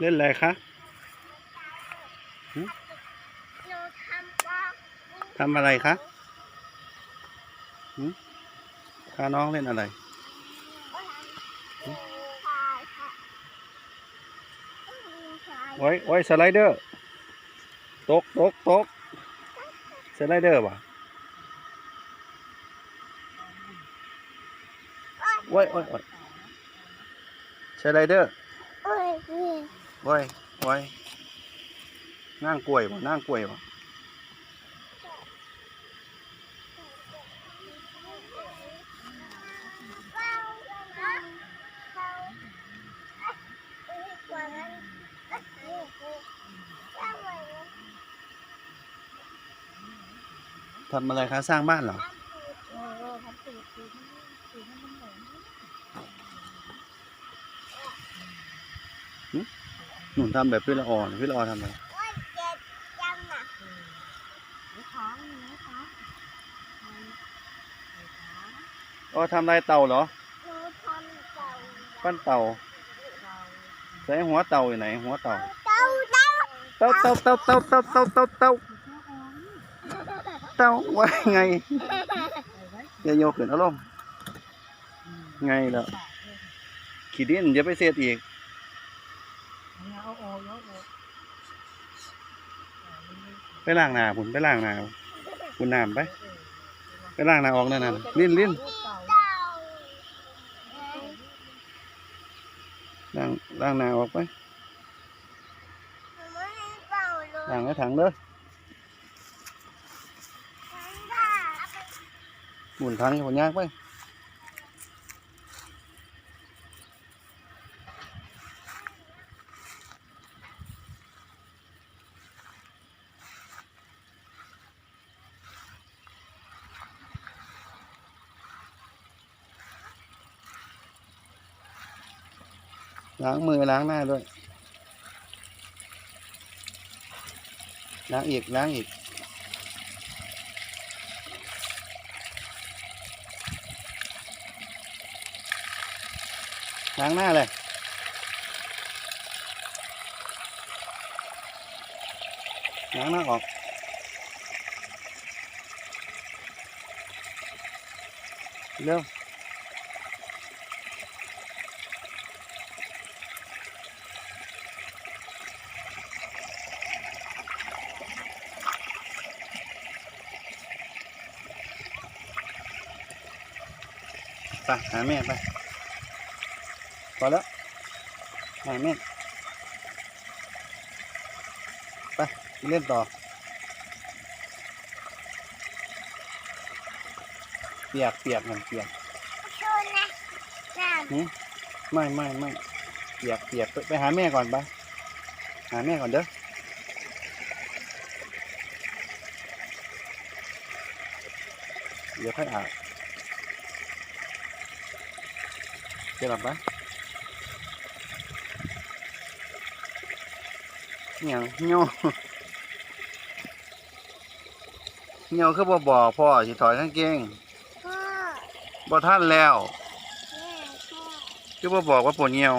เล่นอะไรคะทำอะไรคะพาน้องเล่นอะไรไว้ไว้สไลเดอร์ ตกตกตกสไลเดอร์ป่ะไว้ไว้ไว้สไลเดอร์ โอ้ยโอ้ยนั่งกล้วยบ่นั่งกล้วยบ่ทำอะไรคะสร้างบ้านเหรออืม หมือนหนุนทำแบบพี่ละอ่อนพี่ละอ่อนทำอะไรว่าเจ็บจังอะอ๋อทำลายเต่าเหรอหนูทำเต่าปั้นเต่าใส่หัวเต่าอยู่ไหน หัวเต่าเต่าเต่าเต่าเต่าเต่าเต่าเต่าเต่าเต่าเต่าเต่าว่าไงอย่าโยกขึ้นเอาลงไงล่ะขี้ดินเดี๋ยวไปเสียดอีก ไปล้างหน้าพุ่นไปล้างหน้าคุณน้ำไป ไปล้างหน้าออกนั่นน่ะลิ้นลิ้นเต่าล้างล้างหน้าออกไปหนูไม่ให้เต่าเลยล้างในถังเด้อฉันได้หมุนถังผลยากไป ล้างมือล้างหน้าด้วย ล้างอีกล้างอีก ล้างหน้าเลยล้างหน้าออกเร็ว ไปหาแม่ไปพอแล้วหาแม่ไปเล่นต่อ เปียกเปียกมันเปียกชูนะน้ำไม่ไม่ไม่เปียกเปียกไปไปหาแม่ก่อนไปหาแม่ก่อนเด้อเดี๋ยวค่อยอาบ Oke apa? Nyo nyo nyo คือบ่บอกพ่อสิถอยข้างเกงพ่อบ่ท่านแล้ว คือบ่บอกว่าปวดเงี้ยว